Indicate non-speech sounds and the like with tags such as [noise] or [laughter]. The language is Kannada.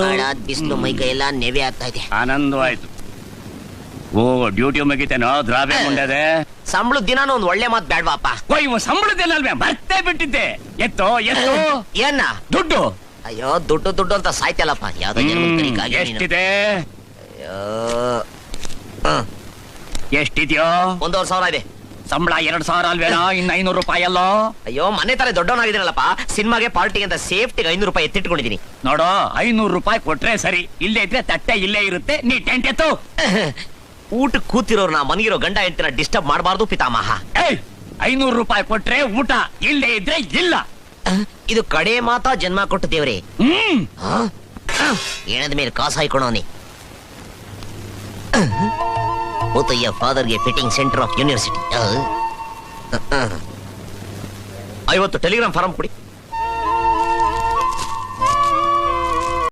ಹಾಳಾದ್ ಬಿಸಿಲು ಮೈ ಕೈ ಎಲ್ಲ ನೆವೆ ಆಗ್ತಾ ಇದೆ. ಆನಂದವಾಯ್ತು. ಓ ಡ್ಯೂಟಿ ಮುಗಿತೇನೋ ದ್ರಾಬೆ ಮುಂಡದೆ ಸಂಬಳದ ದಿನಾನು ಒಂದ್ ಒಳ್ಳೆ ಮಾತ್ ಬೇಡವಾಪ ಓ ಇವ ಸಂಬಳದಲ್ಲಲ್ವೇ ಮರ್ತೇ ಬಿಟ್ಟಿದ್ದೆ. ಎತ್ತೋ ಎತ್ತು. [clears throat] ಏನ? ದುಡ್ಡು. ಅಯ್ಯೋ ದುಡ್ಡು ದುಡ್ಡು ಅಂತ ಸಾಯ್ತಲ್ಲಪ್ಪ. ಯಾವ್ದೋ ನೀನು. ಎಷ್ಟಿದೆ? ಎಷ್ಟಿದ್ಯೋ? ಒಂದೂವರೆ ಸಾವಿರ ಇದೆ. ಸಂಬಳ ಎರಡ್ ಸಾವಿರ ಅಲ್ವೇನೋ ಇನ್ ಐನೂರು ರೂಪಾಯಿ ಅಲ್ಲೋ ಅಯ್ಯೋ ಮನೆ ತಲೆ ದೊಡ್ಡವನಾಗಿದ್ದೀನಲ್ಲಪ್ಪ. ಸಿನಿಮಾಗೆ ಪಾರ್ಟಿಗೆ ಅಂತ ಸೇಫ್ಟಿಗೆ ಐನೂರು ರೂಪಾಯಿ ಎತ್ತಿಟ್ಕೊಂಡಿದ್ದೀನಿ. ನೋಡು ಐನೂರು ರೂಪಾಯಿ ಕೊಟ್ರೆ ಸರಿ ಇಲ್ಲೇ ಇದ್ರೆ ತಟ್ಟೆ ಇಲ್ಲೇ ಇರುತ್ತೆ ನೀ ಟೆಂಟ್ ಎತ್ತು. ಊಟಕ್ಕೆ ನಾ ಮನಗಿರೋ ಗಂಡ ಹೆಂಡತಿನ ಡಿಸ್ಟರ್ಬ್ ಮಾಡಬಾರ್ದು ಪಿತಾಮಹ. ಏಯ್ ಐನೂರು ರೂಪಾಯಿ ಕೊಟ್ರೆ ಊಟ ಇಲ್ಲೇ ಇದ್ರೆ ಇಲ್ಲ. ಇದು ಕಡೆ ಮಾತಾ ಜನ್ಮ ಕೊಟ್ಟು ದೇವ್ರೆ. ಹ್ಮ್. ಏನದ ಮೇಲೆ ಕಾಸು ಹಾಯ್ಕೊಳೋನಿ ಮುತ್ತಯ್ಯ ಫಾದರ್ಗೆ ಫಿಟ್ಟಿಂಗ್ ಸೆಂಟರ್ ಆಫ್ ಯೂನಿವರ್ಸಿಟಿ. ಐವತ್ತು ಟೆಲಿಗ್ರಾಮ್ ಫಾರಂ ಕೊಡಿ.